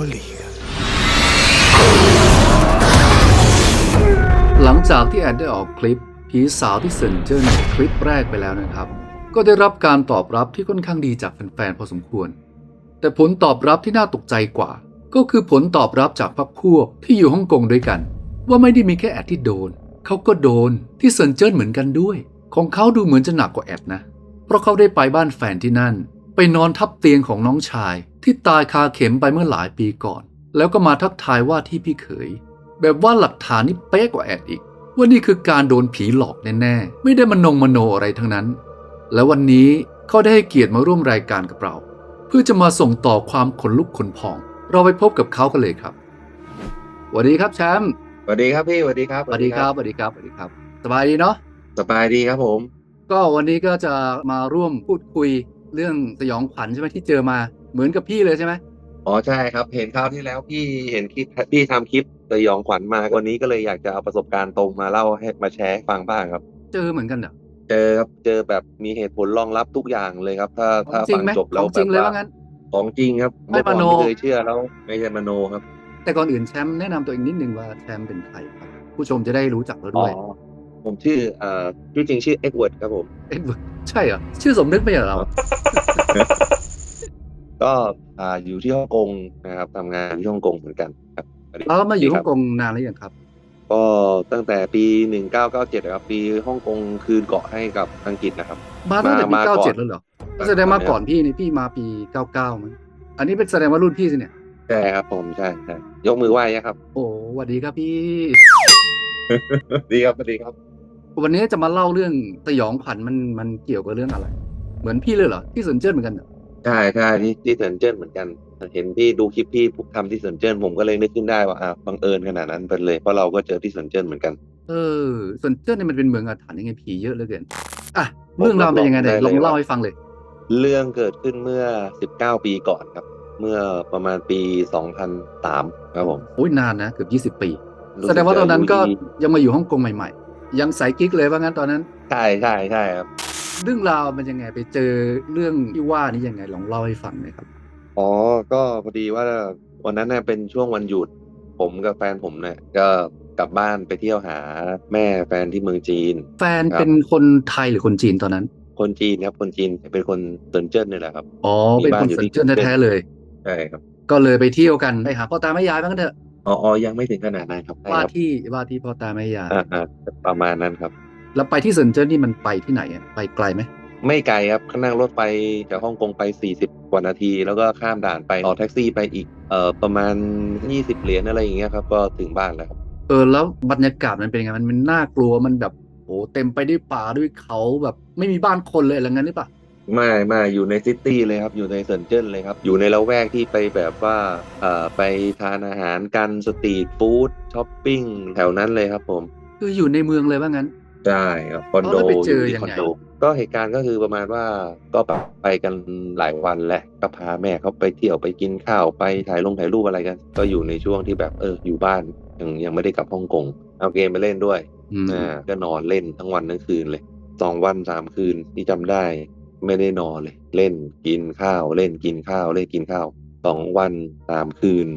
melancholia หลังจากที่แอนได้ออกคลิป ผีสาวที่เซนเจอร์ในคลิปแรกไปแล้วนะครับ ก็ได้รับการตอบรับที่ค่อนข้างดีจากแฟนๆพอสมควร แต่ผลตอบรับที่น่าตกใจกว่า ก็คือผลตอบรับจากพรรคพวกที่อยู่ฮ่องกงด้วยกัน ว่าไม่ได้มีแค่แอดที่โดน เขาก็โดนที่เซนเจิ้นเหมือนกันด้วย ของเขาดูเหมือนจะหนักกว่าแอดนะ เพราะเขาได้ไปบ้านแฟนที่นั่น ไปนอนทับเตียงของน้องชาย ที่ตายคาเข็มไปเมื่อหลายปีก่อน แล้วก็มาทักทายว่าที่พี่เขย แบบว่าหลักฐานนี่เป๊ะกว่าแอดอีก ว่านี่คือการโดนผีหลอกแน่ๆ ไม่ได้มนงมโนอะไรทั้งนั้น และวันนี้เขาได้ให้เกียรติมาร่วมรายการกับเรา เพื่อจะมาส่งต่อความขนลุกขนพอง เราไปพบกับเขากันเลยครับสวัสดีครับแชมป์สวัสดีครับพี่สวัสดีครับสวัสดีครับสวัสดีครับสวัสดีครับ สบายดีเนาะสบายดีครับผม ก็วันนี้ก็จะมาร่วมพูดคุยเรื่องสยองขวัญใช่ไหมที่เจอมา เหมือนกับพี่เลยใช่ไหมอ๋อใช่ครับ เห็นคราวที่แล้วพี่เห็นคลิปพี่ทำคลิปสยองขวัญมาวันนี้ก็เลยอยากจะเอาประสบการณ์ตรงมาเล่าให้มาแชร์ให้ฟังบ้างครับ เจอเหมือนกันเหรอเจอครับเจอแบบมีเหตุผลรองรับทุกอย่างเลยครับ ถ้าขอถ้างจริฟังงไหมจบขแล้อวงจริงแบบเลยว่าว่างั้นของจริงครับไม่เมื่อก่อนมโนไม่เคยเชื่อแล้วไม่ใช่มโนครับ แต่ก่อนอื่นแชมป์แนะนำตัวเองนิดนึงว่าแชมป์เป็นใครครับผู้ชมจะได้รู้จักเราอ๋อด้วยผมชื่อเอ่อชื่อจริงชื่อเอ็กเวิร์ดครับผมเอ็ดเวิร์ดใช่เหรอชื่อสมนึกไม่ใช่เหรอเรา ก็อ่าอยู่ที่ฮ่องกงนะครับทำงานที่ฮ่องกงเหมือนกันครับสวัสดีเรามาอยู่คฮ่รัอบงกงนานหรือยังครับ ก็ตั้งแต่ปี 1997ครับ ปีฮ่องกงคืนเกาะให้กับอังกฤษนะครับ มาตั้งแต่ปีมาเก้าก่อนเจ็ดแล้วเหรอก็แสดงมาก่อนพี่นี่พี่มาปีเก้าเก้ามั้งอันนี้เป็นแสดงว่ารุ่นพี่สิเนี่ยใช่ครับผมใช่ใช่ยกมือไหว้นะครับ โอ้สวัสดีครับพี่ดีครับสวัสดีครับ วันนี้จะมาเล่าเรื่องสยองขวัญมันมันเกี่ยวกับเรื่องอะไร เหมือนพี่เลยเหรอที่สนเจิ้นเหมือนกันเหรอ ใช่ใช่ที่ที่เซินเจิ้นเหมือนกัน เห็นพี่ดูคลิปพี่ทำที่เซินเจิ้นผมก็เลยนึกขึ้นได้ว่าอ่าบังเอิญขนาดนั้นไปเลยเพราะเราก็เจอที่เซินเจิ้นเหมือนกัน เออสนเจิ้นเนี่ยมันเป็นเมืองอาถรรพ์ยังไงผีเยอะเหลือเกินอะเรื่องราวเป็นยังไงไหนได้เลยลองเล่าให้ฟังเลย เรื่องเกิดขึ้นเมื่อ 19 ปีก่อนครับ เมื่อประมาณปี 2003 ครับผมโอ้ยนานนะเกือบยี่สิบ20 ปีรู้แสดงว่าตอนนั้นก็จะอายุยังมาอยู่ฮ่องกงใหม่ ๆ ยังสายกิ๊กเลยว่างั้นตอนนั้น ใช่ใช่ใช่ครับ เรื่องราวมันยังไงไปเจอเรื่องที่ว่านี้ยังไงลองเล่าให้ฟังหน่อยครับ อ๋อ ก็พอดีว่าวันนั้นน่ะเป็นช่วงวันหยุด ผมกับแฟนผมเนี่ยก็กลับบ้านไปเที่ยวหาแม่แฟนที่เมืองจีน แฟนครับเป็นคนไทยหรือคนจีนตอนนั้น คนจีนครับคนจีนเป็นคนเซินเจิ้นนี่แหละครับ อ๋อมีเป็นบ้าคนนอยู่สัญที่เจิ้นเซินเจิ้นแท้ๆเลย ใช่ครับ ก็เลยไปเที่ยวกันไปหาพ่อตาแม่ยายบ้างเถอะอ๋ออ๋อยังไม่ถึงขนาดนั้นครับใช่ว่าครับที่ว่าที่พ่อตาแม่ยายอ่าอ่าประมาณนั้นครับ แล้วไปที่เซินเจิ้นนี่มันไปที่ไหนอะไปไกลไหมไม่ไกลครับนั่งรถไปจากฮ่องกงไป 40 กว่านาที แล้วก็ข้ามด่านไปต่อแท็กซี่ไปอีกเอ่อประมาณ 20 เหรียญอะไรอย่างเงี้ยครับก็ถึงบ้านแล้วครับเออแล้วบรรยากาศมันเป็นยังไงมันมันน่ากลัวมันแบบโหเต็มไปด้วยป่าด้วยเขาแบบไม่มีบ้านคนเลยอะไรงั้นหรือเปล่าไม่ไม่อยู่ในซิตี้เลยครับอยู่ในเซินเจิ้นเลยครับ อยู่ในละแวกที่ไปแบบว่าเอ่อไปทานอาหารกันสตรีทฟู้ดช้อปปิ้งแถวนั้นเลยครับผม คืออยู่ในเมืองเลยว่างั้น ใช่ครับคอนโดแล้วไปเจอที่ยังคอนไงโดก็เหตุการณ์ก็คือประมาณว่าก็แบบไปกันหลายวันแหละก็พาแม่เขาไปเที่ยวไปกินข้าวไปถ่ายลงถ่ายรูปอะไรกัน ก็อยู่ในช่วงที่แบบเอออยู่บ้านยังยังไม่ได้กลับฮ่องกงเอาเกมไปเล่นด้วยอืมอ่าก็นอนเล่นทั้งวันทั้งคืนเลยสองวันสามคืนที่จำได้ ไม่ได้นอนเลย เล่นกินข้าว เล่นกินข้าว เล่นกินข้าวสองวันสามคืน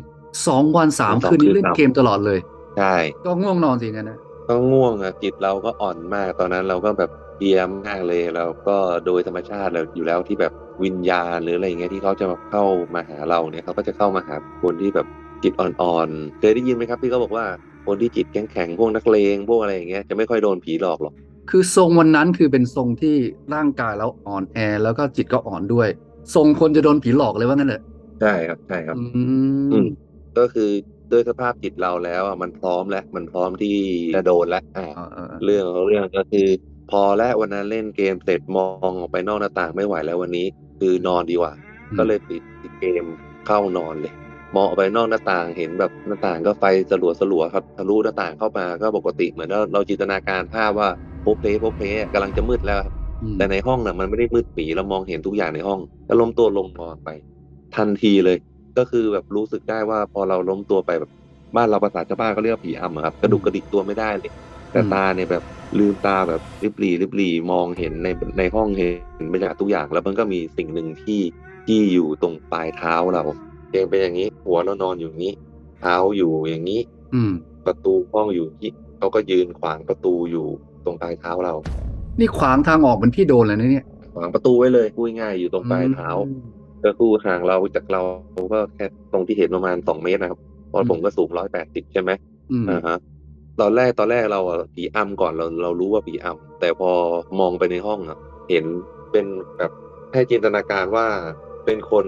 สองวันสามสองคืนนี้คืนเล่นสามเกมตลอดเลยใช่ก็ง่วงนอนสิงั้นนะ ก็ง่วงอะจิตเราก็อ่อนมากตอนนั้นเราก็แบบเพลียมากเลยเราก็โดยธรรมชาติเราอยู่แล้วที่แบบวิญญาณหรืออะไรอย่างเงี้ยที่เขาจะมาเข้ามาหาเราเนี่ยเขาก็จะเข้ามาหาคนที่แบบจิตอ่อนๆเคยได้ยินไหมครับที่เขาบอกว่าคนที่จิตแข็งๆพวกนักเลงพวกอะไรอย่างเงี้ยจะไม่ค่อยโดนผีหลอกหรอกคือทรงวันนั้นคือเป็นทรงที่ร่างกายแล้วอ่อนแอแล้วก็จิตก็อ่อนด้วย ทรงคนจะโดนผีหลอกเลยว่างั้นเหรอใช่ครับใช่ครับอือืมมก็คือ ด้วยสภาพจิตเราแล้วอะมันพร้อมแล้วมันพร้อมที่จะโดนแล้วอ่าเออเออเรื่องของเรื่องก็คือ พอแล้ววันนั้นเล่นเกมเสร็จมองออกไปนอกหน้าต่างไม่ไหวแล้ววันนี้ คือนอนดีกว่า ก็เลยปิดปิดเกมเข้านอนเลย มองออกไปนอกหน้าต่างเห็นแบบหน้าต่างก็ไฟสลัวสลัวๆครับทะลุหน้าต่างเข้ามาก็ปกติเหมือนเราเราจินตนาการภาพว่าโพเพโพเพกำลังจะมืดแล้วครับอืมแต่ในห้องน่ะมันไม่ได้มืดปีเรามองเห็นทุกอย่างในห้องก็ล้มตัวลงนอนไป ทันทีเลย ก็คือแบบรู้สึกได้ว่าพอเราล้มตัวไปแบบบ้านเราภาษาชาวบ้านก็เรียกว่าผีอำอะครับกระดุกกระดิกตัวไม่ได้เลย แต่ตาเนี่ยแบบลืมตาแบบริบหลีริบหลีมองเห็นในในห้องเห็นบรรยากาศทุกอย่าง แล้วมันก็มีสิ่งหนึ่งที่ที่อยู่ตรงปลายเท้าเราเกมเป็นอย่างนี้ หัวเรานอนอยู่อย่างนี้ เท้าอยู่อย่างนี้ อืม ประตูห้องอยู่ที่เขาก็ยืนขวางประตูอยู่ตรงปลายเท้าเรา นี่ขวางทางออกเหมือนพี่โดนเลยนะเนี่ย ขวางประตูไว้เลยพูดง่ายๆอยู่ตรงปลายเท้าอืม ก็คือห่างเราจากเราก็แค่ตรงที่เห็นประมาณสองเมตรนะครับเพราะผมก็สูงร้อยแปดสิบใช่ไหมอืมอ่าฮะตอนแรกตอนแรกเราอะผีอำก่อนเราเรารู้ว่าผีอำแต่พอมองไปในห้องอะเห็นเป็นแบบให้จินตนาการว่าเป็นคน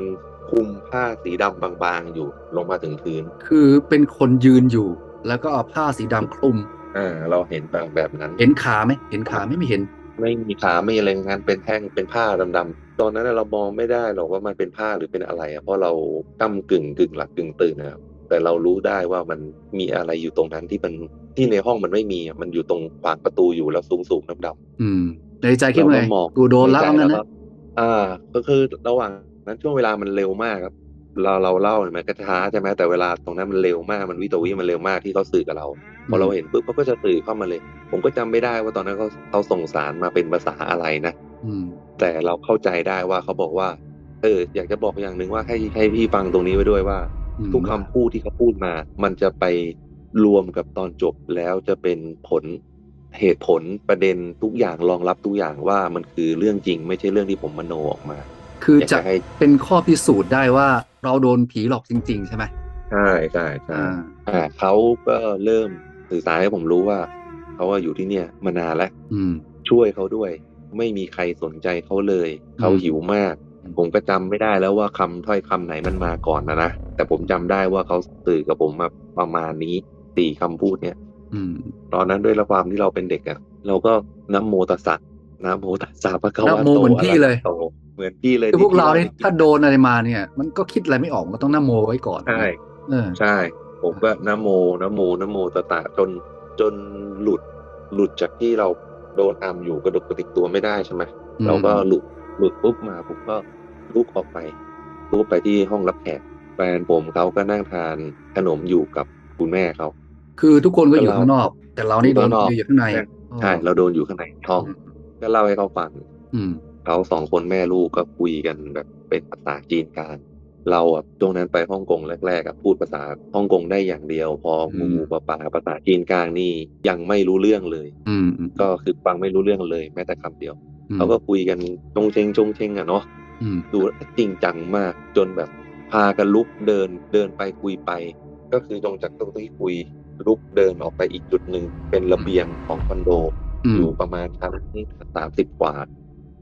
คลุมผ้าสีดำบางๆอยู่ลงมาถึงพื้น คือเป็นคนยืนอยู่ แล้วก็เอาผ้าสีดำคลุมอ่าเราเห็นแบบแบบนั้น เห็นขาไหมเห็นขาไหมไม่เห็น ไม่มีขาไม่อะไรงั้นเป็นแท่งเป็นผ้าดำๆ ตอนนั้นเรามองไม่ได้หรอกว่ามันเป็นผ้าหรือเป็นอะไรอะเพราะเราก้ากึ่งกึ่งหลับกึ่งตื่นนะครับแต่เรารู้ได้ว่ามันมีอะไรอยู่ตรงนั้นที่มันที่ในห้องมันไม่มีอะมันอยู่ตรงขวางประตูอยู่แล้วสูงสูงๆดำๆอืมในใจคิดว่าไงเราก็มองกูโดนแล้วใใจเอางั้นก็นะอ่า ก็คือระหว่างนั้นช่วงเวลามันเร็วมากครับ เราเราเล่าเนี่ยมันก็ช้าใช่ไหมแต่เวลาตรงนั้นมันเร็วมากมันวิตวิมันเร็วมากที่เขาสื่อกับเราพอเราเห็นปุ๊บเขาก็จะสื่อเข้ามาเลย ผมก็จำไม่ได้ว่าตอนนั้นเขาเขาส่งสารมาเป็นภาษาอะไรนะอืม แต่เราเข้าใจได้ว่าเขาบอกว่า เออ อยากจะบอกอย่างหนึ่งว่าให้ให้พี่ฟังตรงนี้ไว้ด้วยว่าอืมทุกคำพูดที่เขาพูดมา มันจะไปรวมกับตอนจบแล้วจะเป็นผลเหตุผลประเด็นทุกอย่างรองรับทุกอย่างว่ามันคือเรื่องจริง ไม่ใช่เรื่องที่ผมมโนออกมา คืออยากจะจะให้เป็นข้อพิสูจน์ได้ว่าเราโดนผีหลอกจริง ๆ ใช่ไหมใช่ใช่ใช่อ่าอ่าเขาก็เริ่มสื่อสารให้ผมรู้ว่าเขาว่าอยู่ที่เนี่ยมานานแล้วอืมช่วยเขาด้วย ไม่มีใครสนใจเขาเลย เขาหิวมากอืมผมก็จำไม่ได้แล้วว่าคำถ้อยคำไหนมันมาก่อนนะนะ แต่ผมจำได้ว่าเขาสื่อกับผมมาประมาณนี้สี่คำพูดเนี่ยอืมตอนนั้นด้วยละความที่เราเป็นเด็กอะเราก็น้ำโมตัสสะน้ำโมตัสสะพระกวานะโมเหมือนพี่เลยโตเหมือนพี่เลยคือพวกเรานี่ที่ถ้าโดนอะไรมาเนี่ย มันก็คิดอะไรไม่ออกมันต้องน้ำโมไว้ก่อนใช่เออใช่ ผมก็นะโมนะโมนะโมตะตะจนจนหลุดหลุดจากที่เรา โดนอัมอยู่กระดกกระติกตัวไม่ได้ใช่ไหมอืมเราก็หลุดหลุดปุ๊บมาผมก็ลุกออกไปลุกไปที่ห้องรับแขกแฟนผมเขาก็นั่งทานขนมอยู่กับคุณแม่เขาคือทุกคนก็อยู่เราข้างนอก แต่เรานี่โดนอยู่ข้างนอกอยู่ข้างในใช่เราโดนอยู่ข้างในห้องก็เล่าให้เขาฟังอืมเขาสองคนแม่ลูกก็คุยกันแบบเป็นภาษาจีนกลาง เราอะช่วงนั้นไปฮ่องกงแรกๆอะพูดภาษาฮ่องกงได้อย่างเดียว พออืงูมงูปลาปลาภาษาจีนกลางนี่ยังไม่รู้เรื่องเลย อืมอืมก็คือฟังไม่รู้เรื่องเลยแม้แต่คำเดียวอืมเขาก็คุยกันจงเชงจงเชงอะเนาะอืมดูแล้วจริงจังมากจนแบบพากันลุกเดินเดินไปคุยไป ก็คือตรงจากตรงที่คุยลุกเดินออกไปอีกจุดหนึ่งเป็นระเบียงของคอนโดอืมอยู่ประมาณชั้นสามสิบกว่า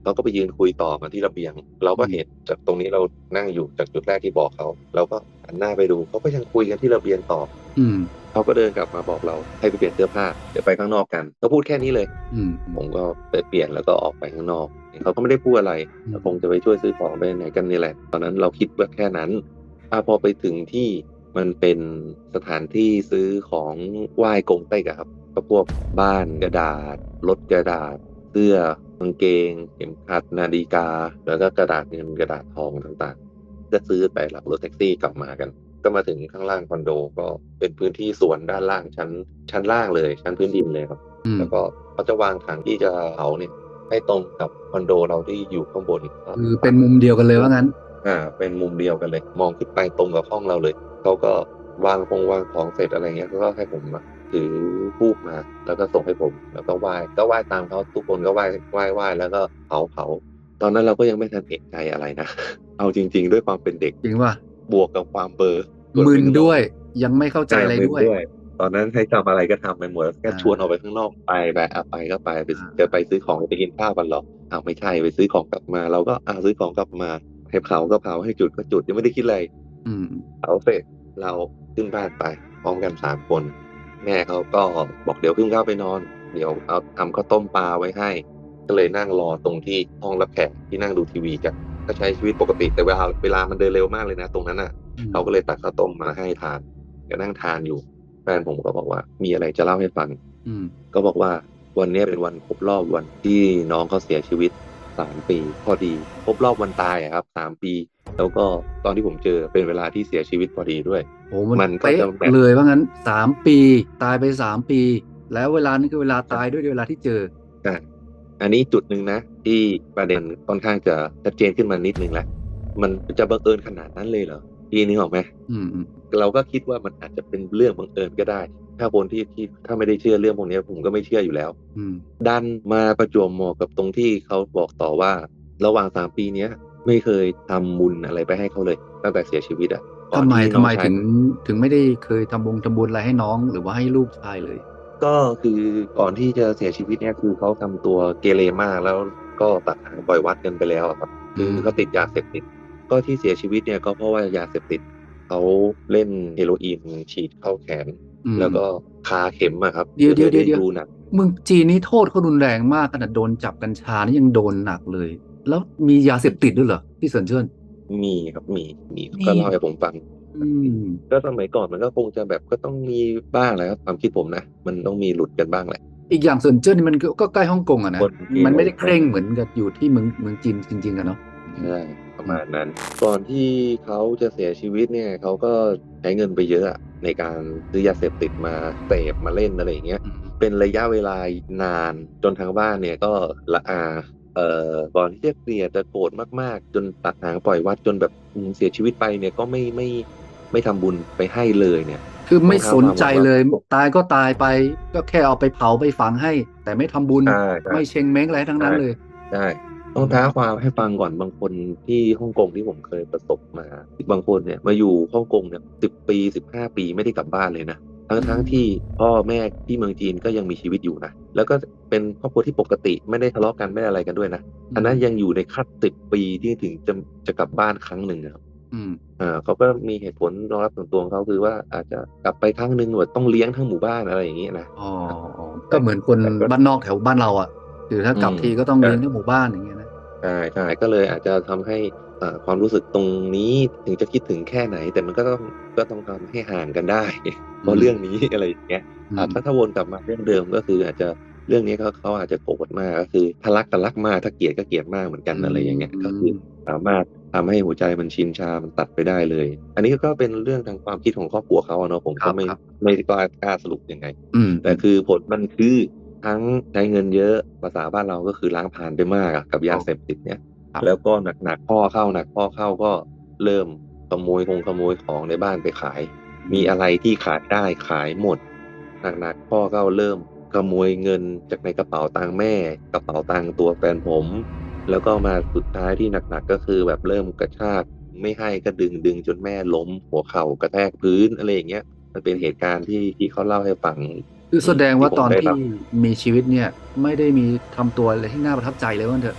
เราก็ไปยืนคุยต่อกันที่ระเบียง เราก็เห็นจากตรงนี้เรานั่งอยู่จากจุดแรกที่บอกเขาเราก็หันหน้าไปดูเขาก็ยังคุยกันที่ระเบียงต่อ อืมเขาก็เดินกลับมาบอกเราให้ไปเปลี่ยนเสื้อผ้าเดี๋ยวไปข้างนอกกันเขาพูดแค่นี้เลย อืมผมก็ไปเปลี่ยนแล้วก็ออกไปข้างนอกเขาก็ไม่ได้พูดอะไรอืมคงจะไปช่วยซื้อของไปไหนกันนี่แหละ ตอนนั้นเราคิดว่าแค่นั้นอาพอไปถึงที่มันเป็นสถานที่ซื้อของไหว้กงเต็กอะครับ ก็พวกบ้านกระดาษรถกระดาษเสื้อกางเกง เข็มขัดนาฬิกา แล้วก็กระดาษเงินกระดาษทองต่างๆ ก็ซื้อไปหลับรถแท็กซี่กลับมากัน ก็มาถึงข้างล่างคอนโดก็เป็นพื้นที่สวนด้านล่างชั้น ชั้นล่างเลย ชั้นพื้นดินเลยครับอืมแล้วก็เขาจะวางถังที่จะเผาเนี่ยให้ตรงกับคอนโดเราที่อยู่ข้างบนคือเป็นมุมเดียวกันเลยว่างั้น อ่า เป็นมุมเดียวกันเลย มองขึ้นไปตรงกับห้องเราเลยเขาก็วางคงวางของเสร็จอะไรเงี้ยเขาก็ให้ผมมา ถือทูบมา แล้วก็ส่งให้ผม แล้วก็ไหว้ก็ไหว้ตามเขาทุกคนก็ไหว้ไหว้ไหว้แล้วก็เผาเผาตอนนั้นเราก็ยังไม่ทันเอกใจอะไรนะเอาจริง ๆ ด้วยความเป็นเด็กจริงว่าบวกกับความเบลอร์มึนด้วยยังไม่เข้าใจอะไรด้วยมึนตอนนั้นให้ทำอะไรก็ทำไปหมดแค่อ่าชวนออกไปข้างนอกไปแบบอะไปก็ไปไปอ่าจะไปซื้อของไปกินข้าวกันหรออ้าวไม่ใช่ไปซื้อของกลับมา เราก็อ่าซื้อของกลับมาให้เผาก็เผาให้จุดก็จุดยังไม่ได้คิดอะไรอืมเผาเสร็จเราขึ้นบ้านไปพร้อมกันสามคน แม่เขาก็บอกเดี๋ยวขึ้นข้าวไปนอน เดี๋ยวเอาทำข้าวต้มปลาไว้ให้ ก็เลยนั่งรอตรงที่ห้องรับแขกที่นั่งดูทีวีกันก็ใช้ชีวิตปกติแต่เวลาเวลามันเดินเร็วมากเลยนะ ตรงนั้นอะเขาก็เลยตักข้าวต้มมาให้ทานก็นั่งทานอยู่แฟนผมก็บอกว่า มีอะไรจะเล่าให้ฟังอืมก็บอกว่าวันนี้เป็นวันครบรอบวันที่น้องเขาเสียชีวิต สามปี พอดีครบรอบวันตายอะครับสามปี แล้วก็ตอนที่ผมเจอเป็นเวลาที่เสียชีวิตพอดีด้วยโอ้มันมันก็เป๊ะจะแบบเลยว่างั้นสามปีตายไปสามปี แล้วเวลานี้คือเวลาตายด้วยเวลาที่เจอใช่อันนี้จุดหนึ่งนะ ที่ประเด็นค่อนข้างจะชัดเจนขึ้นมานิดนึงแล้วมันจะบังเอิญขนาดนั้นเลยเหรอพี่นี่ออกไหมอืมอืมเราก็คิดว่ามันอาจจะเป็นเรื่องบังเอิญก็ได้ ถ้าคนที่ที่ถ้าไม่ได้เชื่อเรื่องพวกนี้ผมก็ไม่เชื่ออยู่แล้ว อืมดันมาประจวบเหมาะกับตรงที่เขาบอกต่อว่า ระหว่างสามปีเนี้ยไม่เคยทำบุญอะไรไปให้เขาเลย ตั้งแต่เสียชีวิตอะก่อนทำไมที่ทำไมน้อชายถึงถึงไม่ได้เคยทำบงทำบุญอะไรให้น้องหรือว่าให้ลูกชายเลย ก็คือก่อนที่จะเสียชีวิตเนี่ยคือเขาทำตัวเกเรมากแล้วก็ตัดหางปล่อยวัดกันไปแล้วอะครับคืออืมเขาติดยาเสพติด ก็ที่เสียชีวิตเนี่ยก็เพราะว่ายาเสพติดเขาเล่นเฮโรอีนฉีดเข้าแขนอืม แล้วก็คาเข็มอะครับเดี๋ยวเดี๋ยวเดี๋ยวเดี๋ยวดูหนักเมืองจีนนี่โทษเขารุนแรงมากขนาดโดนจับกัญชานี่ยังโดนหนักเลย แล้วมียาเสพติดด้วยเหรอพี่เซินเจิ้นมีครับมีมีมีก็เล่าให้ผมฟังอืมก็สมัยก่อนมันก็คงจะแบบก็ต้องมีบ้างแหละครับความคิดผมนะ มันต้องมีหลุดกันบ้างแหละ อีกอย่างเซินเจิ้นนี่มันก็ก็ใกล้ฮ่องกงอะนะคนที่มันไม่ได้เคร่งเหมือนกับอยู่ที่เมืองเมืองจีนจริงๆอะเนาะใช่ประมาณนั้น ก่อนที่เขาจะเสียชีวิตเนี่ยเขาก็ใช้เงินไปเยอะอะ ในการซื้อยาเสพติดมาเสพมาเล่นอะไรอย่างเงี้ยอืมเป็นระยะเวลานานจนทางบ้านเนี่ยก็ละอาเอ่อก่อนที่จะเกลียดจะโกรธมากๆ จนตัดหางปล่อยวัดจนแบบอืมเสียชีวิตไปเนี่ยก็ไม่ไม่ไม่ทำบุญไปให้เลยเนี่ย คือไม่สนใจเลยผมว่าตายก็ตายไป ก็แค่เอาไปเผาไปฝังให้ แต่ไม่ทำบุญใช่ใช่ไม่เชงเม้งอะไรทั้งนั้นใช่เลยใช่ ต้องท้าความให้ฟังก่อนบางคนที่ฮ่องกงที่ผมเคยประสบมา บางคนเนี่ยมาอยู่ฮ่องกงเนี่ยสิบปีสิบห้าปีไม่ได้กลับบ้านเลยนะทั้งทั้งที่พ่อแม่ที่เมืองจีนก็ยังมีชีวิตอยู่นะแล้วก็เป็นครอบครัวที่ปกติไม่ได้ทะเลาะกันไม่ได้อะไรกันด้วยนะอันนั้นยังอยู่ในขั้นสิบปีที่ถึงจะจะกลับบ้านครั้งหนึ่งนะครับอืมอ่าเขาก็มีเหตุผลรองรับส่วนตัวของเขาคือว่าอาจจะกลับไปครั้งหนึ่งแบบต้องเลี้ยงทั้งหมู่บ้านอะไรอย่างเงี้ยนะอ๋ออ๋อก็เหมือนคนแต่ก็บ้านนอกแถวบ้านเราอะคือถ้ากลับอืมทีก็ต้องใช่เลี้ยงทั้งหมู่บ้านอย่างเงี้ยนะ ใช่ใช่ก็เลยอาจจะทำให้อ่าความรู้สึกตรงนี้ถึงจะคิดถึงแค่ไหน แต่มันก็ต้องก็ต้องทำให้ห่างกันได้เพราะเรื่องนี้อะไรอย่างเงี้ยอืมอ่าถ้าถ้าวนกลับมาเรื่องเดิมก็คืออาจจะเรื่องนี้เขาเขาอาจจะโกรธมากก็คือถ้ารักก็รักมากถ้าเกลียดก็เกลียดมากเหมือนกันอะไรอย่างเงี้ยก็คือสามารถทำให้หัวใจมันชินชา มันตัดไปได้เลย อันนี้ก็เป็นเรื่องทางความคิดของครอบครัวเขาอะเนาะผมครัก็บไม่ครับไม่กล้ากล้าสรุปยังไงอืมแต่คือผลมันคือ ทั้งใช้เงินเยอะภาษาบ้านเราก็คือล้างผ่านไปมากอะกับยาเสพติดเนี่ยครับแล้วก็หนักหนักๆพ่อเข้าหนักพ่อเข้าก็เริ่มขโมยคงขโมยของในบ้านไปขาย มีอะไรที่ขายได้ขายหมดหนักหนักๆพ่อก็เริ่มขโมยเงินจากในกระเป๋าตังค์แม่ กระเป๋าตังค์ตัวแฟนผม แล้วก็มาสุดท้ายที่หนักๆก็คือแบบเริ่มกระชากไม่ให้ก็ดึงดึงจนแม่ล้มหัวเข่ากระแทกพื้นอะไรอย่างเงี้ยมันเป็นเหตุการณ์ที่ที่เขาเล่าให้ฟัง คือแสดงว่าที่ผมตอนได้ที่รับมีชีวิตเนี่ย ไม่ได้มีทำตัวอะไรที่น่าประทับใจเลยว่าเถอะ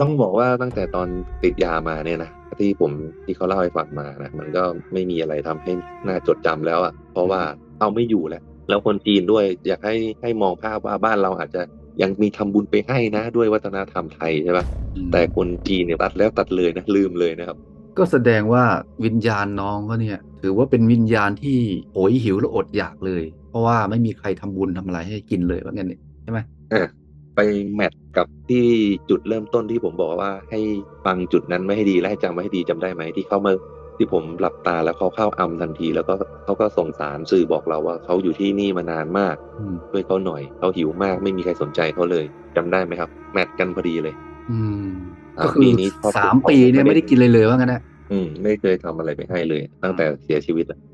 ต้องบอกว่าตั้งแต่ตอนติดยามาเนี่ยนะที่ผมที่เขาเล่าให้ฟังมานะมันก็ไม่มีอะไรทำให้น่าจดจำแล้วอะเพราะว่าเอาไม่อยู่แล้วแล้วคนจีนด้วยอยากให้ให้มองภาพว่าบ้านเราอาจจะยังมีทำบุญไปให้นะ ด้วยวัฒนธรรมไทยใช่ปะแต่คนจีนเนี่ยตัดแล้วตัดเลยนะลืมเลยนะครับ ก็แสดงว่าวิญญาณน้องก็เนี่ย ถือว่าเป็นวิญญาณที่โหยหิวและอดอยากเลยเพ ราะว่าไม่มีใครทำบุญทำอะไรให้กินเลยว่างั้นเนี่ยใช่ไหมอะไปแมทกับที่จุดเริ่มต้นที่ผมบอกว่าให้ฟังจุดนั้นไม่ให้ดีและให้จำไว้ให้ดีจำได้ไหมที่เขามาที่ผมหลับตาแล้วเขาเข้าอำทันที แล้วก็เขาก็ส่งสารสื่อบอกเราว่าเขาอยู่ที่นี่มานานมากอืมช่วยเขาหน่อยเขาหิวมากไม่มีใครสนใจเขาเลยจำได้ไหมครับ แมทกันพอดีเลย อืมอ่าก็คือปีนี้ครอบครัวสามปีเนี่ยไม่ได้กินเลยเลยว่างั้นนะอืม ไม่เคยทำอะไรไปให้เลย ตั้งแต่เสียชีวิตอะอ่า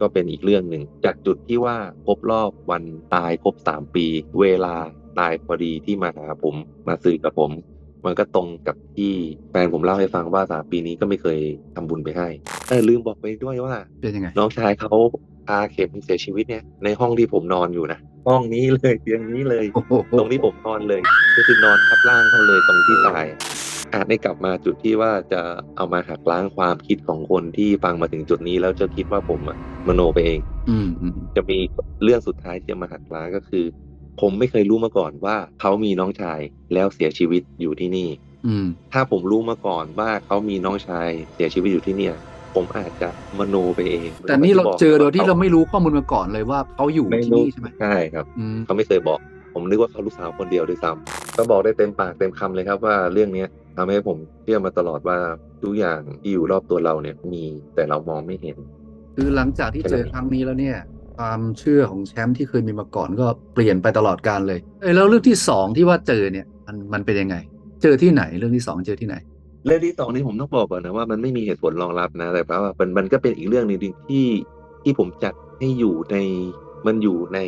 ก็เป็นอีกเรื่องหนึ่งจากจุดที่ว่าครบรอบวันตายครบสามปี เวลาตายพอดีที่มาหาผมมาสื่อกับผม มันก็ตรงกับที่แฟนผมเล่าให้ฟังว่าสามปีนี้ก็ไม่เคยทำบุญไปให้เออลืมบอกไปด้วยว่าเป็นยังไงน้องชายเขาพาเข็มเสียชีวิตเนี่ยในห้องที่ผมนอนอยู่นะห้องนี้เลยเตียงนี้เลยโอ้โหตรงที่ผมนอนเลย ก็คือนอนทับร่างเขาเลยตรงที่ตาย อาจได้กลับมาจุดที่ว่าจะเอามาหักล้างความคิดของคนที่ฟังมาถึงจุดนี้แล้วจะคิดว่าผมอะมโนไปเองอืมอืมจะมีเรื่องสุดท้ายที่จะมาหักล้างก็คือ ผมไม่เคยรู้มาก่อนว่าเขามีน้องชายแล้วเสียชีวิตอยู่ที่นี่อืมถ้าผมรู้มาก่อนว่าเขามีน้องชายเสียชีวิตอยู่ที่เนี่ย ผมอาจจะมโนไปเอง แต่นี่เราเจอโดยที่เราไม่ไม่รู้ข้อมูลมาก่อนเลยว่าเขาอยู่ไม่ที่รู้นี่ใช่ไหมใช่ครับอืมเขาไม่เคยบอก ผมนึกว่าเขาลูกสาวคนเดียวด้วยซ้ำก็บอกได้เต็มปากเต็มคำเลยครับว่าเรื่องเนี้ย ทำให้ผมเชื่อมาตลอดว่าทุกอย่างที่อยู่รอบตัวเราเนี่ยมีแต่เรามองไม่เห็น คือหลังจากที่เจอครั้งนี้แล้วเนี่ย ความเชื่อของแชมป์ที่เคยมีมาก่อนก็เปลี่ยนไปตลอดการเลยเอ้ยแล้วเรื่องที่สองที่ว่าเจอเนี่ยมันมันเป็นยังไง เจอที่ไหนเรื่องที่สองเจอที่ไหนเรื่องที่สองนี่ผมต้องบอกก่อนนะว่ามันไม่มีเหตุผลรองรับนะแต่ว่ามันมันก็เป็นอีกเรื่องหนึงที่ที่ผมจัดให้อยู่ในมันอยู่ใน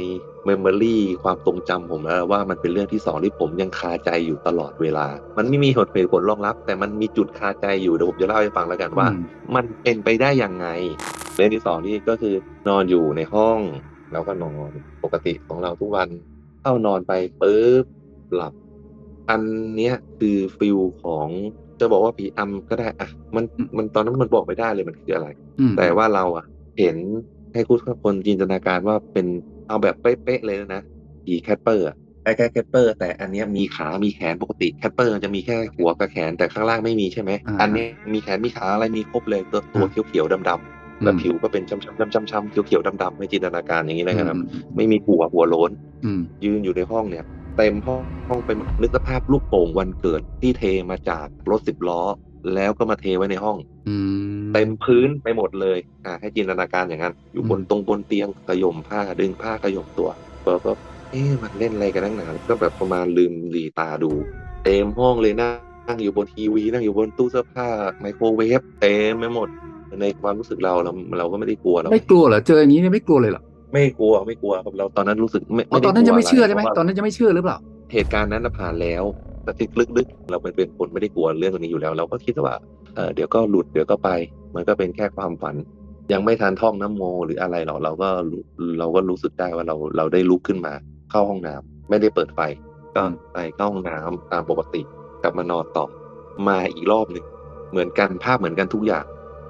เมมโมรีความทรงจำผมแล้วว่ามันเป็นเรื่องที่สองที่ผมยังคาใจอยู่ตลอดเวลา มันไม่มีเหตุผลรองรับ แต่มันมีจุดคาใจอยู่เดี๋ยวผมจะเล่าให้ฟังแล้วกันว่าอืมมันเป็นไปได้ยังไง เรื่องที่สองนี่ก็คือนอนอยู่ในห้องแล้วก็นอนปกติของเราทุกวันเข้านอนไปปุ๊บหลับ อันเนี้ยคือฟิลของจะบอกว่าผีอำก็ได้อะมันมันตอนนั้นมันบอกไม่ได้เลยมันคืออะไรอืมแต่ว่าเราอะเห็นให้คุณคนจินตนาการว่าเป็น เอาแบบเป๊ะๆเลยนะผีแคทเปอร์อะไอ้แค่แคทเปอร์ แต่อันเนี้ยมีขา มีแขนปกติแคทเปอร์จะมีแค่หัวกับแขนแต่ข้างล่างไม่มีใช่ไหมอ่าอันเนี้ยมีแขนมีขาอะไรมีครบเลยตัวตัวเขียวๆดำๆแล้วผิวก็เป็นช้ำๆๆๆๆเขียวๆดำๆให้จินตนาการอย่างนี้เลยครับอืมไม่มีหัวหัวโล้นอืมยืนอยู่ในห้องเนี่ยเต็มห้องห้องไปหมดนึกสภาพลูกโป่งวันเกิดที่เทมาจากรถสิบล้อ แล้วก็มาเทไว้ในห้องอืมเต็มพื้นไปหมดเลยอ่าให้จินตนาการอย่างนั้น อยู่บนอืมตรงบนเตียงขย่มผ้าดึงผ้าขย่มตัวก็ก็เอ๊ะมันเล่นอะไรกันนักหนาก็แบบประมาณลืมหลีตาดู เต็มห้องเลยนะนั่งอยู่บนทีวีนั่งอยู่บนตู้เสื้อผ้าไมโครเวฟเต็มไปหมด ในความรู้สึกเราเราเราก็ไม่ได้กลัวเราไม่กลัวเหรอเจออย่างนี้เนี่ยไม่กลัวเลยเหรอไม่กลัวไม่กลัวครับเราตอนนั้นรู้สึกไม่อ๋อไม่ได้ตอนนั้นยังไม่เชื่อใช่ไหมกลัวะรตอนนั้นยังไม่เชื่อหรือเปล่าเหตุการณ์นั้นน่ะผ่านแล้ว แต่ที่ลึกๆ เราเป็นเป็นคนไม่ได้กลัวเรื่องนี้อยู่แล้ว เราก็คิดว่าเเดี๋ยวก็หลุดเดี๋ยวก็ไป มันก็เป็นแค่ความฝัน ยังไม่ทันท่องน้ำโมหรืออะไรหรอกเราก็เราก็รู้สึกได้ว่าเราเราได้ลุกขึ้นมา เข้าห้องน้ำไม่ได้เปิดไฟ ก็ไปเข้าห้องน้ำตามปกติ กลับมานอนต่อมาอีกรอบหนึ่งเหมือนกันภาพเหมือนกันทุกอย่าง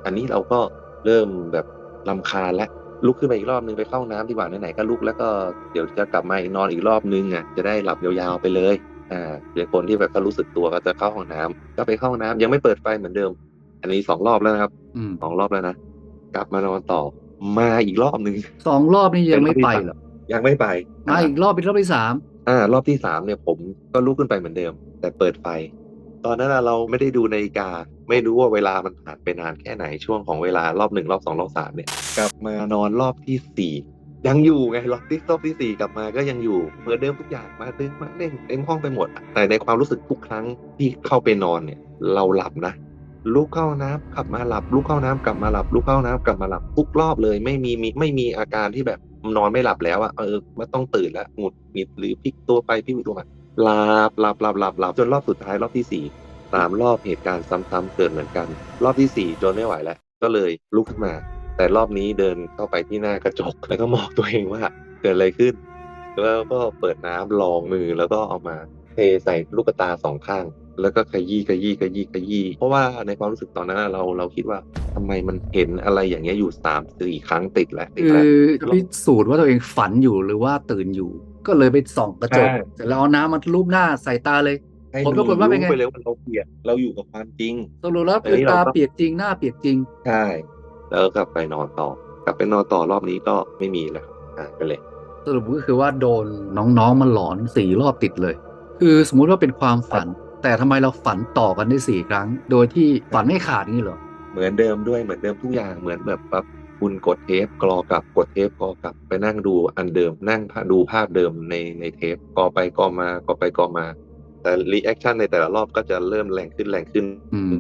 อันนี้เราก็เริ่มแบบลำคาและลุกขึ้นมาอีกรอบนึงไปเข้าห้องน้ำดีกว่าไหนๆก็ลุกแล้วก็เดี๋ยวจะกลับมานอนอีกรอบนึงอะจะได้หลับยาวๆไปเลย อ่าเดี๋ยวคนที่แบบเขารู้สึกตัวก็จะเข้าห้องน้ำก็ไปเข้าห้องน้ำยังไม่เปิดไฟเหมือนเดิม อันนี้สองรอบแล้วนะครับอืมสองรอบแล้วนะกลับมานอนต่อ มาอีกรอบนึงสองรอบนี่ยังไม่ไปเหรอยังไม่ไปมาอีกรอบเป็นรอบที่สามอ่ารอบที่สามเนี่ยผมก็ลุกขึ้นไปเหมือนเดิม แต่เปิดไฟ ตอนนั้นน่ะเราไม่ได้ดูนาฬิกา ไม่รู้ว่าเวลามันผ่านไปนานแค่ไหนช่วงของเวลารอบหนึ่งรอบสองรอบสามเนี่ย กลับมานอนรอบที่สี่ ยังอยู่ไงรอบที่รอบที่สี่กลับมาก็ยังอยู่เหมือนเดิมทุกอย่างมาดึงมาเล่นเต็มห้องไปหมด แต่ในความรู้สึกทุกครั้งที่เข้าไปนอนเนี่ย เราหลับนะลุกเข้าน้ำกลับมาหลับลุกเข้าน้ำกลับมาหลับลุกเข้าน้ำกลับมาหลับทุกรอบเลย ไม่มีมีไม่มีอาการที่แบบนอนไม่หลับแล้วอะเออไม่ต้องตื่นแล้วหงุดหงิดหรือพลิกตัวไปพลิกตัวมาหลับหลับหลับหลับหลับจนรอบสุดท้ายรอบที่สี่สามรอบเหตุการณ์ซ้ำๆเกิดเหมือนกัน รอบที่สี่จนไม่ไหวแล้วก็เลยลุกขึ้นมา แต่รอบนี้เดินเข้าไปที่หน้ากระจก แล้วก็มองตัวเองว่าเกิดอะไรขึ้น แล้วก็เปิดน้ำรองมือแล้วก็เอามาเทใส่ลูกตาสองข้าง แล้วก็ขยี้ขยี้ขยี้ขยี้เพราะว่าในความรู้สึกตอนนั้นนะเราเราคิดว่าทำไมมันเห็นอะไรอย่างเงี้ยอยู่สามสี่ครั้งติดแล้วติดคืแล้วอจะพิสูจน์ว่าตัวเองฝันอยู่หรือว่าตื่นอยู่ ก็เลยไปส่องกระจกใช่เสร็จแล้วเอาน้ำมารูปหน้าใส่ตาเลยให้ผลปรากฏว่าเป็นไงรู้ไปเลยว่าเราเปียกเราอยู่กับความจริงสรุปแล้วเอ้คือยตาเราก็เปียกจริงหน้าเปียกจริงใช่ แล้วกลับไปนอนต่อกลับไปนอนต่อรอบนี้ก็ไม่มีแล้วอ่านไปเลยสรุปก็คือว่าโดนน้องๆมาหลอนสี่รอบติดเลย คือสมมุติว่าเป็นความฝัน แต่ทำไมเราฝันต่อกันได้สี่ครั้ง โดยที่ฝันไม่ขาดนี่เหรอเหมือนเดิมด้วยเหมือนเดิมทุกอย่างเหมือนแบบแบบคุณกดเทปกรอกลับกดเทปกรอกลับไปนั่งดูอันเดิมนั่งดูภาพเดิมในในเทปกอไปกอมากอไปกอมา แต่รีแอคชั่นในแต่ละรอบก็จะเริ่มแรงขึ้นแรงขึ้นอืม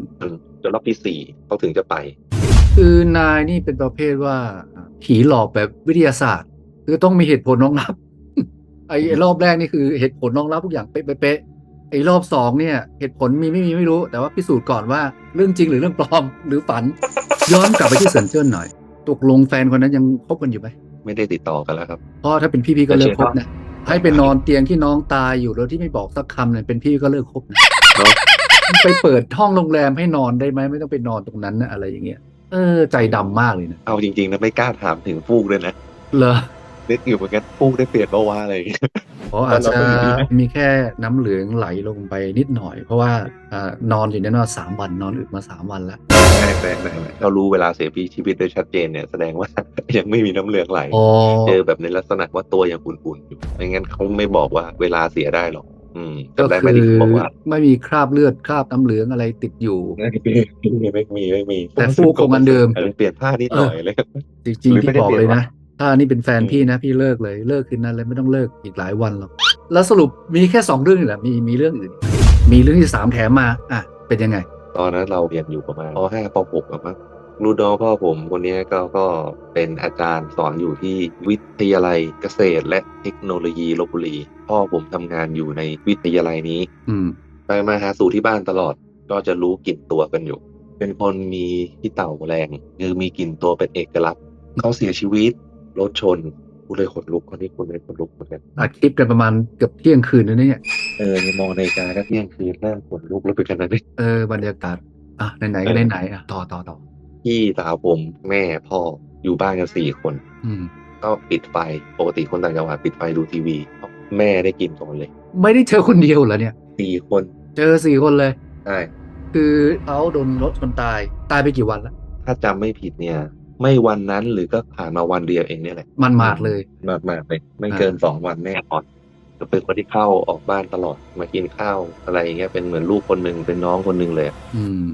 จนรอบที่สี่เขาถึงจะไป คือนายนี่เป็นประเภทว่า ผีหลอกแบบวิทยาศาสตร์ คือต้องมีเหตุผลรองรับไอ้ไอ้รอบแรกนี่คือเหตุผลรองรับทุกอย่างเป๊ะๆไอ้รอบสองเนี่ย เหตุผลมีไม่มีไม่รู้ แต่ว่าพิสูจน์ก่อนว่าเรื่องจริงหรือเรื่องปลอมหรือฝัน ย้อนกลับไปที่เซินเจิ้นหน่อย ตกลงแฟนคนนั้นยังคบกันอยู่ไหมไม่ได้ติดต่อกันแล้วครับเพราะถ้าเป็นพี่พี่ก็เลิกคบนะให้ไปนอนเตียงที่น้องตายอยู่โดยที่ไม่บอกสักคำเนี่ยเป็นพี่ก็เลิกคบนะเนาะไปเปิดห้องโรงแรมให้นอนได้ไหมไม่ต้องไปนอนตรงนั้นนะอะไรอย่างเงี้ย เออ ใจดำมากเลยนะ เอาจริงๆนะไม่กล้าถามถึงฟูกเลยนะ เหรอนึกอยู่เหมือนกันฟูกได้เปลี่ยนเมื่อวานอะไรอย่างเงี้ยเพราะอาจจะเราก็อยู่ดีนะมีแค่น้ำเหลืองไหลลงไปนิดหน่อย เพราะว่าอ่านอนอยู่ในนั้นมาสามวันนอนอึมาสามวันแล้วแม่แม่แม่แม่เรารู้เวลาเสียชีวิตโดยชัดเจนเนี่ยแสดงว่ายังไม่มีน้ำเหลืองไหลอ๋อเจอแบบในลักษณะว่าตัวยังอุ่นๆอยู่ไม่งั้นเขาไม่บอกว่าเวลาเสียได้หรอก อืมก็จำได้ไหมคือที่เขาบอกว่าไม่มีคราบเลือดคราบน้ำเหลืองอะไรติดอยู่ไม่มีไม่มีไม่มี แต่ฟูกคงอันเดิมออเปลี่ยนผ้านิดหน่อยเลยจริงหรืๆอไม่พี่ได้บอกเปลี่เลยยนนะ ถ้านี่เป็นแฟนอืมพี่นะ พี่เลิกเลยเลิกคืนนั้นเลยไม่ต้องเลิกอีกหลายวันหรอกแล้วสรุปมีแค่สองเรื่องนี่แหละมีมีเรื่องอื่น มีเรื่องที่สามแถมมา อะ เป็นยังไง ตอนนั้นเราเรียนอยู่ประมาณป .5 ป .6 อะมั้ง รุ่นน้องพ่อผมคนเนี้ยก็ก็เป็นอาจารย์สอนอยู่ที่วิทยาลัยเกษตร และเทคโนโลยีลบบุรีพ่อผมทำงานอยู่ในวิทยาลัยนี้ อืมไปมาหาสู่ที่บ้านตลอดก็จะรู้กลิ่นตัวกันอยู่ เป็นคนมีที่เต่าแรงคือมีกลิ่นตัวเป็นเอกลักษณ์เขาเสียชีวิตรถชนกูเลยขนลุกคนนี้คุณเลยขนลุกเหมือนกันอัดคลิปกันประมาณเกือบเที่ยงคืนแล้วเนี่ยเออมองในาฬิกาก็เที่ยงคืนเริ่มขนลุกแล้วเป็นขนาดนี้เออบรรยากาศอะไหนๆก็เออไหนๆอะต่อต่อต่อ พี่สาวผมแม่พ่ออยู่บ้านกันสี่คน อืม ก็ปิดไฟปกติคนต่างจังหวัดปิดไฟดูทีวี แม่ได้กินก่อนเลยไม่ได้เจอคนเดียวเหรอเนี่ย สี่คนเจอสี่คนเลย ใช่คือเขาโดนรถชนตายตายไปกี่วันแล้วถ้าจำไม่ผิดเนี่ย ไม่วันนั้นหรือก็ผ่านมาวันเดียวเองเนี่ยแหละมันมาดเลย มากมากๆเลยไม่เกินสองวันแน่นอนจะเป็นคนที่เข้าออกบ้านตลอดมากินข้าวอะไรอย่างเงี้ยเป็นเหมือนลูกคนหนึ่งเป็นน้องคนหนึ่งเลยอะอืม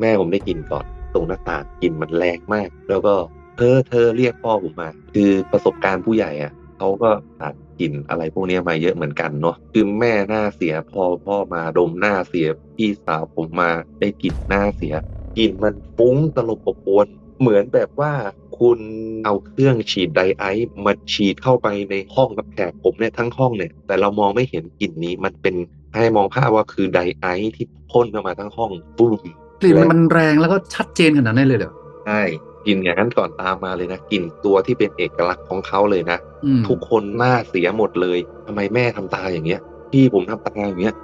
แม่ผมได้กินก่อน ตรงหน้าต่างกลินมันแรงมาก แล้วก็เธอเธอเรียกพ่อผมมา คือประสบการณ์ผู้ใหญ่อะเขาก็ผ่านกลิ่นอะไรพวกนี้มาเยอะเหมือนกันเนาะคือแม่หน้าเสียพอพ่อมาดมหน้าเสียพี่สาวผมมาได้กลิ่นหน้าเสียกลิ่นมันฟุ้งตลบอบอวนเหมือนแบบว่าคุณเอาเครื่องฉีดไดไอซ์มาฉีดเข้าไปในห้องกับแขกผมเนี่ยทั้งห้องเนี่ยแต่เรามองไม่เห็นกลิ่นนี้มันเป็นให้มองภาพว่าคือไดไอซ์ที่พ่นเข้ามาทั้งห้องปุ้ม กลิ่นมันแรงแล้วก็ชัดเจนขนาดนั้นเลยเหรอใช่กลิ่นอย่างนั้นก่อนตามมาเลยนะกลิ่นตัวที่เป็นเอกลักษณ์ของเขาเลยนะอืมทุกคนหน้าเสียหมดเลยทำไมแม่ทำตาอย่างเงี้ย พี่ผมทำตาอย่างเงี้ย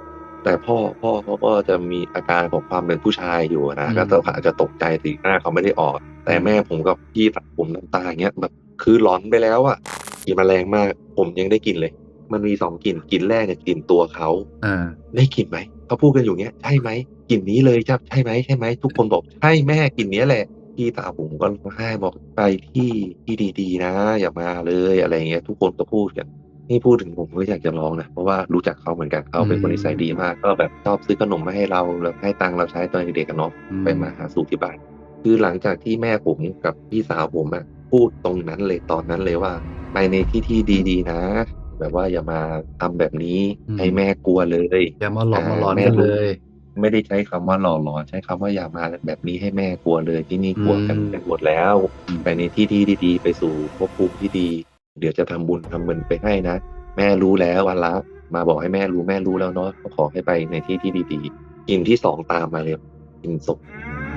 แต่พ่อพ่อเขาก็จะมีอาการของความเป็นผู้ชายอยู่นะอืมก็ต้องอาจจะตกใจสีหน้าเขาไม่ได้ออก แต่แม่ผมกับพี่ตัดผมทำตาอย่างเงี้ยแบบคือหลอนไปแล้วอะกลิ่นมันแรงมาก ผมยังได้กลิ่นเลย มันมีสองกลิ่นกลิ่นแรกเนี่ยกลิ่นตัวเขาอ่าได้กลิ่นไหมเขาพูดกันอยู่เนี้ยใช่ไหมกลิ่นนี้เลยครับใช่ไหมใช่ไหมทุกคนบอกใช่แม่กลิ่นเนี้ยแหละพี่ตาผมก็ร้องไห้บอกไปที่ที่ดีๆนะ อย่ามาเลยอะไรเงี้ย ทุกคนก็พูดกันนี่พูดถึงผมก็อยากจะร้องนะเพราะว่ารู้จักเขาเหมือนกันเขาเป็นคนนิสัยดีมาก ก็แบบชอบซื้อขนมมาให้เราแล้วให้ตังค์เราใช้ตอนเด็กๆกันเนาะอืมไปมาหาสู่ที่บ้านคือหลังจากที่แม่ผมกับพี่สาวผมอะพูดตรงนั้นเลยตอนนั้นเลยว่า ไปในที่ที่ดีๆนะ แบบว่าอย่ามาทำแบบนี้อืมให้แม่กลัวเลย อย่ามาหลอกอ่ามาหลอนแม่กันรู้เลย ไม่ได้ใช้คำว่าหล่อหลอนใช้คำว่าอย่ามาแบบนี้ให้แม่กลัวเลยที่นี่กลัวกันอืมไปหมดแล้วอืมไปในที่ที่ดีๆไปสู่ภพภูมิที่ดี เดี๋ยวจะทำบุญทำเงินไปให้นะแม่รู้แล้ววันละมาบอกให้แม่รู้แม่รู้แล้วเนาะก็ขอให้ไปในที่ที่ดีๆกินที่สองตามมาเลยกินศพ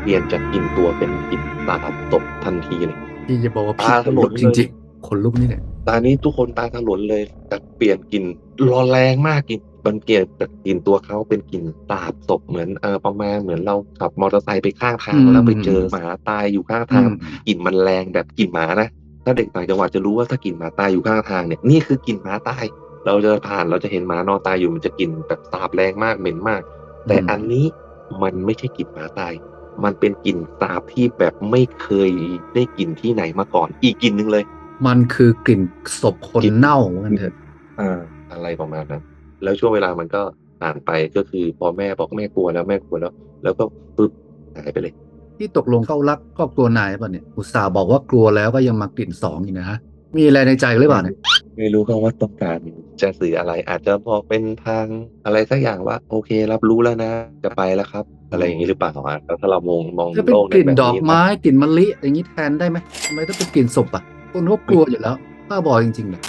เปลี่ยนจากกินตัวเป็นกินตาศพทันทีเลยพี่จะบอกว่าพี่ตาขนลุกถลนจเลยริงๆขนลุกนี่เนี่ย ตอนนี้ทุกคนตาถลนเลยจากเปลี่ยนกลิ่นรอนแรงมากกลิ่นมันเปลี่ยนจากกลิ่นตัวเขาเป็นกลิ่นสาบศพเหมือนเออประมาณเหมือนเราขับมอเตอร์ไซค์ไปข้างทางอืมแล้วไปเจอหมาตายอยู่ข้างอืทางมกลิ่นมันแรงแบบกลิ่นหมานะถ้าเด็กต่างจังหวัดจะรู้ว่าถ้ากลิ่นหมาตายอยู่ข้างทางเนี่ยนี่คือกลิ่นหมาตาย เราจะผ่านเราจะเห็นหมานอนตายอยู่มันจะกลิ่นแบบสาบแรงมากเหม็นมาก แต่อืมอันนี้มันไม่ใช่กลิ่นหมาตาย มันเป็นกลิ่นสาบที่แบบไม่เคยได้กลิ่นที่ไหนมาก่อน อีกกลิ่นหนึ่งเลย มันคือกลิ่นศพคนกลิ่นเน่าเหมือนกันเถอะอ่าอะไรประมาณนั้นแล้วช่วงเวลามันก็ผ่านไปก็คือพอแม่บอกแม่กลัวแล้วแม่กลัวแล้ว แล้วก็ปึ๊บหายไปเลย ที่ตกลงเข้ารักครอบครัวนายป่ะเนี่ยอุตส่าห์บอกว่ากลัวแล้วก็ยังมากลิ่นสองอีกนะฮะมีอะไรในใจหรือเปล่าเนี่ยไม่รู้เขาว่าต้องการจะสื่ออะไร อาจจะบอกเป็นทางอะไรสักอย่างว่า โอเครับรู้แล้วนะจะไปแล้วครับ อะไรอย่างนี้หรือเปล่าอะแล้วถ้าเรามองมองจะเป็นโลกกลิ่นใแบบดอกไม้กลิ่นมะลิอย่างนี้แทนได้ไหมทำไมต้องเป็นกลิ่นศพอะ คนเขากลัวอยู่แล้วป้าบอกจริงๆเนี่ย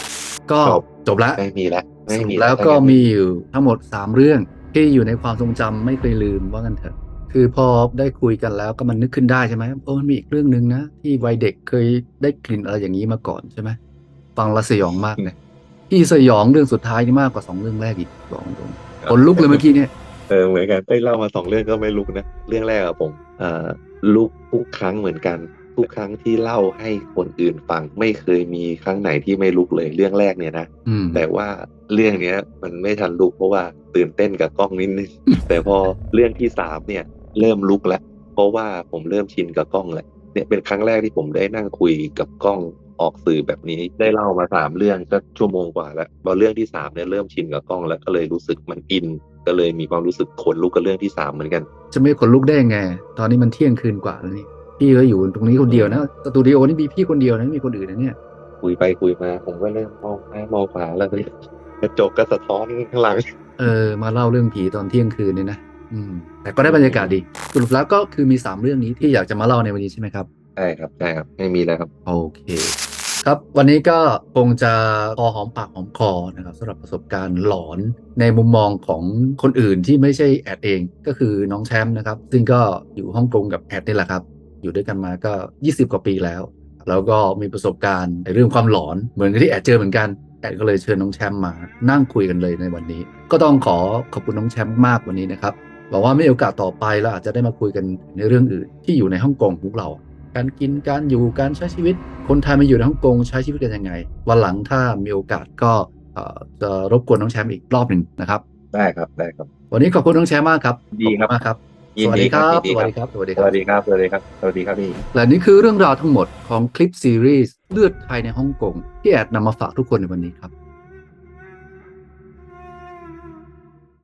ก็จบแล้วไม่มีแล้วสไม่รุมีปแล้วก็มีอยู่ทั้งหมดสามเรื่องที่อยู่ในความทรงจำไม่เคยลืมว่ากันเถอะ คือพอได้คุยกันแล้วก็มันนึกขึ้นได้ใช่ไหมโอ้มันมีอีกเรื่องหนึ่งนะ ที่วัยเด็กเคยได้กลิ่นอะไรอย่างนี้มาก่อนใช่ไหมฟังและสยองมากเลยพี่สยองเรื่องสุดท้ายนี่มากกว่าสองเรื่องแรกอีกบอกตรงๆขนลุกเลยเมื่อกี้เนี่ยเออเหมือนกันได้เล่ามาสองเรื่องก็ไม่ลุกนะ เรื่องแรกอะผมอ่าลุกทุกครั้งเหมือนกัน ทุกครั้งที่เล่าให้คนอื่นฟังไม่เคยมีครั้งไหนที่ไม่ลุกเลยเรื่องแรกเนี่ยนะอืมแต่ว่าเรื่องเนี้ยมันไม่ทันลุกเพราะว่าตื่นเต้นกับกล้องนิดนึงแต่พอเรื่องที่สามเนี่ยเริ่มลุกแล้วเพราะว่าผมเริ่มชินกับกล้องแล้วเนี่ยเป็นครั้งแรกที่ผมได้นั่งคุยกับกล้องออกสื่อแบบนี้ได้เล่ามาสามเรื่องก็ชั่วโมงกว่าแล้วพอเรื่องที่สามเนี่ยเริ่มชินกับกล้องแล้วก็เลยรู้สึกมันอิน ก็เลยมีความรู้สึกขนลุกกับเรื่องที่สามเหมือนกัน จะไม่ขนลุกได้ยังไง ตอนนี้มันเที่ยงคืนกว่าแล้วนี่ พี่ก็อยู่ตรงนี้คนเดียวนะสตูดิโอนี่มีพี่คนเดียวนะไม่มีคนอื่นนะเนี่ยคุยไปคุยมา ผมก็เริ่มมองซ้ายมองขวาแล้วเลยกระจกก็สะท้อนข้างหลัง เออ มาเล่าเรื่องผีตอนเที่ยงคืนเนี่ยนะอืม แต่ก็ได้บรรยากาศดีสรุปแล้วก็คือมี3เรื่องนี้ที่อยากจะมาเล่าในวันนี้ใช่ไหมครับใช่ครับใช่ครับไม่มีแล้วครับ โอเคครับวันนี้ก็คงจะพอหอมปากหอมคอนะครับสำหรับประสบการณ์หลอนในมุมมองของคนอื่นที่ไม่ใช่แอดเองก็คือน้องแชมป์นะครับ ซึ่งก็อยู่ฮ่องกงกับแอดนี่แหละครับ อยู่ด้วยกันมาก็ 20 กว่าปีแล้ว แล้วก็มีประสบการณ์ในเรื่องความหลอนเหมือนกับที่แอดเจอเหมือนกันแอดก็เลยเชิญน้องแชมป์มานั่งคุยกันเลยในวันนี้ ก็ต้องขอขอบคุณน้องแชมป์มากวันนี้นะครับหวังว่าไม่โอกาสต่อไปเราอาจจะได้มาคุยกันในเรื่องอื่น ที่อยู่ในฮ่องกงของพวกเรา การกินการอยู่การใช้ชีวิต คนไทยมาอยู่ในฮ่องกงใช้ชีวิตกันยังไง วันหลังถ้ามีโอกาสก็เอ่อจะรบกวนน้องแชมป์อีกรอบหนึ่งนะครับ ได้ครับได้ครับ วันนี้ขอบคุณน้องแชมป์มากครับดีครับขอณมากครับยิ สนวัสดีดีครับยินดีสวัสคดีรับครับสวัสดีสครับวัสดีครับสวัสดีครับสวัสดีครับพี่และนี่คือเรื่องราวทั้งหมดของคลิปซีรีส์เลือดไทยในฮ่องกงที่แอดนำมาฝากทุกคนในวันนี้ครับ